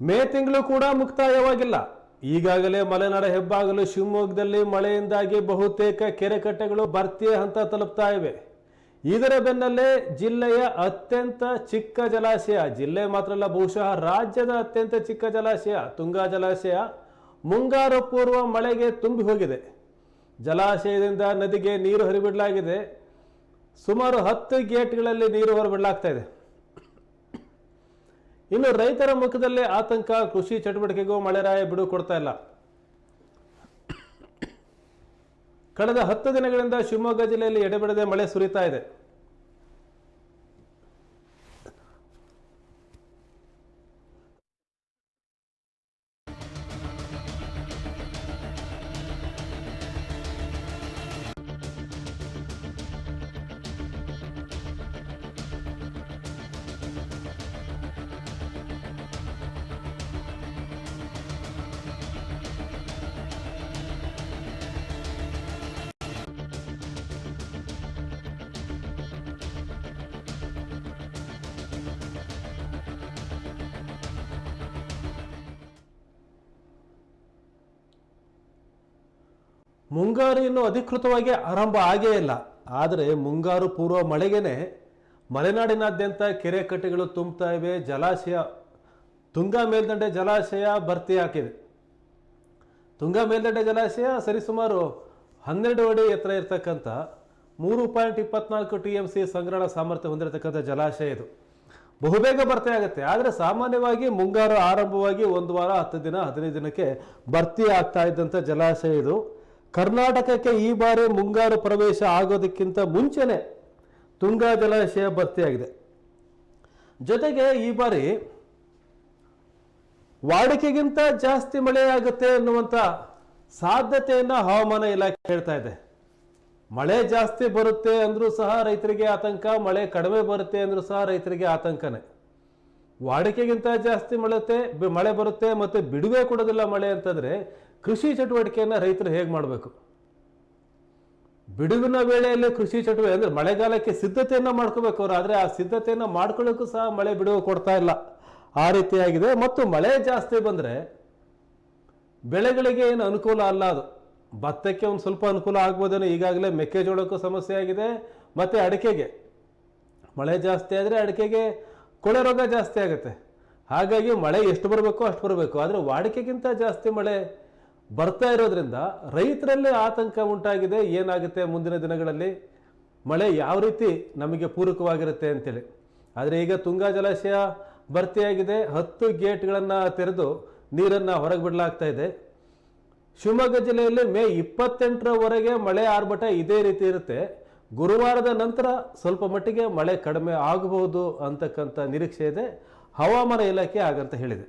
ಮೇ ತಿಂಗಳು ಕೂಡ ಮುಕ್ತಾಯವಾಗಿಲ್ಲ. ಈಗಾಗಲೇ ಮಲೆನಾಡ ಹೆಬ್ಬಾಗಲು ಶಿವಮೊಗ್ಗದಲ್ಲಿ ಮಳೆಯಿಂದಾಗಿ ಬಹುತೇಕ ಕೆರೆ ಕಟ್ಟೆಗಳು ಭರ್ತಿಯ ಹಂತ ತಲುಪ್ತಾ ಇವೆ. ಇದರ ಬೆನ್ನಲ್ಲೇ ಜಿಲ್ಲೆಯ ಅತ್ಯಂತ ಚಿಕ್ಕ ಜಲಾಶಯ, ಜಿಲ್ಲೆ ಮಾತ್ರ ಅಲ್ಲ, ಬಹುಶಃ ರಾಜ್ಯದ ಅತ್ಯಂತ ಚಿಕ್ಕ ಜಲಾಶಯ, ತುಂಗಾ ಜಲಾಶಯ, ಮುಂಗಾರು ಪೂರ್ವ ಮಳೆಗೆ ತುಂಬಿ ಹೋಗಿದೆ ಜಲಾಶಯದಿಂದ ನದಿಗೆ ನೀರು ಹರಿಬಿಡಲಾಗಿದೆ. ಸುಮಾರು ಹತ್ತು ಗೇಟ್ಗಳಲ್ಲಿ ನೀರು ಹೊರಬಿಡಲಾಗ್ತಾ ಇದೆ. ಇನ್ನು ರೈತರ ಮುಖದಲ್ಲೇ ಆತಂಕ, ಕೃಷಿ ಚಟುವಟಿಕೆಗೂ ಮಳೆರಾಯ ಬಿಡು ಕೊಡ್ತಾ ಇಲ್ಲ. ಕಳೆದ ಹತ್ತು ದಿನಗಳಿಂದ ಶಿವಮೊಗ್ಗ ಜಿಲ್ಲೆಯಲ್ಲಿ ಎಡೆಬಿಡದೆ ಮಳೆ ಸುರಿತಾ ಇದೆ. ಮುಂಗಾರು ಇನ್ನು ಅಧಿಕೃತವಾಗಿ ಆರಂಭ ಆಗೇ ಇಲ್ಲ. ಆದರೆ ಮುಂಗಾರು ಪೂರ್ವ ಮಳೆಗೇನೆ ಮಲೆನಾಡಿನಾದ್ಯಂತ ಕೆರೆ ಕಟ್ಟೆಗಳು ತುಂಬ್ತಾ ಇವೆ. ಜಲಾಶಯ, ತುಂಗಾ ಮೇಲ್ದಂಡೆ ಜಲಾಶಯ ಭರ್ತಿ ಹಾಕಿದೆ. ತುಂಗಾ ಮೇಲ್ದಂಡೆ ಜಲಾಶಯ ಸರಿಸುಮಾರು ಹನ್ನೆರಡು ಅಡಿ ಎತ್ತರ ಇರತಕ್ಕಂಥ ಮೂರು ಪಾಯಿಂಟ್ ಇಪ್ಪತ್ನಾಲ್ಕು ಟಿ ಎಂ ಸಿ ಸಂಗ್ರಹಣ ಸಾಮರ್ಥ್ಯ ಹೊಂದಿರತಕ್ಕಂಥ ಜಲಾಶಯ ಇದು. ಬಹುಬೇಗ ಭರ್ತಿ ಆಗುತ್ತೆ. ಆದರೆ ಸಾಮಾನ್ಯವಾಗಿ ಮುಂಗಾರು ಆರಂಭವಾಗಿ ಒಂದು ವಾರ, ಹತ್ತು ದಿನ, ಹದಿನೈದು ದಿನಕ್ಕೆ ಭರ್ತಿ ಆಗ್ತಾ ಇದ್ದಂಥ ಜಲಾಶಯ ಇದು. ಕರ್ನಾಟಕಕ್ಕೆ ಈ ಬಾರಿ ಮುಂಗಾರು ಪ್ರವೇಶ ಆಗೋದಕ್ಕಿಂತ ಮುಂಚೆನೆ ತುಂಗಾ ಜಲಾಶಯ ಭರ್ತಿಯಾಗಿದೆ. ಜೊತೆಗೆ ಈ ಬಾರಿ ವಾಡಿಕೆಗಿಂತ ಜಾಸ್ತಿ ಮಳೆ ಆಗುತ್ತೆ ಅನ್ನುವಂಥ ಸಾಧ್ಯತೆಯನ್ನು ಹವಾಮಾನ ಇಲಾಖೆ ಹೇಳ್ತಾ ಇದೆ. ಮಳೆ ಜಾಸ್ತಿ ಬರುತ್ತೆ ಅಂದ್ರೂ ಸಹ ರೈತರಿಗೆ ಆತಂಕ, ಮಳೆ ಕಡಿಮೆ ಬರುತ್ತೆ ಅಂದ್ರೂ ಸಹ ರೈತರಿಗೆ ಆತಂಕನೇ. ವಾಡಿಕೆಗಿಂತ ಜಾಸ್ತಿ ಮಳೆತೆ ಮಳೆ ಬರುತ್ತೆ ಮತ್ತೆ ಬಿಡುವೆ ಕೊಡೋದಿಲ್ಲ ಮಳೆ ಅಂತಂದ್ರೆ ಕೃಷಿ ಚಟುವಟಿಕೆಯನ್ನು ರೈತರು ಹೇಗೆ ಮಾಡಬೇಕು? ಬಿಡುವಿನ ವೇಳೆಯಲ್ಲಿ ಕೃಷಿ ಚಟುವಟಿಕೆ ಅಂದರೆ ಮಳೆಗಾಲಕ್ಕೆ ಸಿದ್ಧತೆಯನ್ನು ಮಾಡ್ಕೋಬೇಕು ಅವರು, ಆದರೆ ಆ ಸಿದ್ಧತೆಯನ್ನು ಮಾಡ್ಕೊಳ್ಳೋಕ್ಕೂ ಸಹ ಮಳೆ ಬಿಡುವು ಕೊಡ್ತಾ ಇಲ್ಲ. ಆ ರೀತಿಯಾಗಿದೆ ಮತ್ತು ಮಳೆ ಜಾಸ್ತಿ ಬಂದರೆ ಬೆಳೆಗಳಿಗೆ ಏನು ಅನುಕೂಲ ಅಲ್ಲ ಅದು. ಭತ್ತಕ್ಕೆ ಒಂದು ಸ್ವಲ್ಪ ಅನುಕೂಲ ಆಗ್ಬೋದೇನೋ, ಈಗಾಗಲೇ ಮೆಕ್ಕೆಜೋಳಕ್ಕೂ ಸಮಸ್ಯೆ ಆಗಿದೆ. ಮತ್ತು ಅಡಿಕೆಗೆ ಮಳೆ ಜಾಸ್ತಿ ಆದರೆ ಅಡಿಕೆಗೆ ಕೊಳೆ ರೋಗ ಜಾಸ್ತಿ ಆಗುತ್ತೆ. ಹಾಗಾಗಿ ಮಳೆ ಎಷ್ಟು ಬರಬೇಕೋ ಅಷ್ಟು ಬರಬೇಕು. ಆದರೆ ವಾಡಿಕೆಗಿಂತ ಜಾಸ್ತಿ ಮಳೆ ಬರ್ತಾ ಇರೋದ್ರಿಂದ ರೈತರಲ್ಲಿ ಆತಂಕ ಉಂಟಾಗಿದೆ, ಏನಾಗುತ್ತೆ ಮುಂದಿನ ದಿನಗಳಲ್ಲಿ? ಮಳೆ ಯಾವ ರೀತಿ ನಮಗೆ ಪೂರಕವಾಗಿರುತ್ತೆ ಅಂತೇಳಿ. ಆದರೆ ಈಗ ತುಂಗಾ ಜಲಾಶಯ ಭರ್ತಿಯಾಗಿದೆ, ಹತ್ತು ಗೇಟ್ಗಳನ್ನು ತೆರೆದು ನೀರನ್ನು ಹೊರಗೆ ಬಿಡಲಾಗ್ತಾ ಇದೆ. ಶಿವಮೊಗ್ಗ ಜಿಲ್ಲೆಯಲ್ಲಿ ಮೇ ಇಪ್ಪತ್ತೆಂಟರವರೆಗೆ ಮಳೆ ಆರ್ಭಟ ಇದೇ ರೀತಿ ಇರುತ್ತೆ. ಗುರುವಾರದ ನಂತರ ಸ್ವಲ್ಪ ಮಟ್ಟಿಗೆ ಮಳೆ ಕಡಿಮೆ ಆಗಬಹುದು ಅಂತಕ್ಕಂಥ ನಿರೀಕ್ಷೆ ಇದೆ. ಹವಾಮಾನ ಇಲಾಖೆ ಹಾಗಂತ ಹೇಳಿದೆ.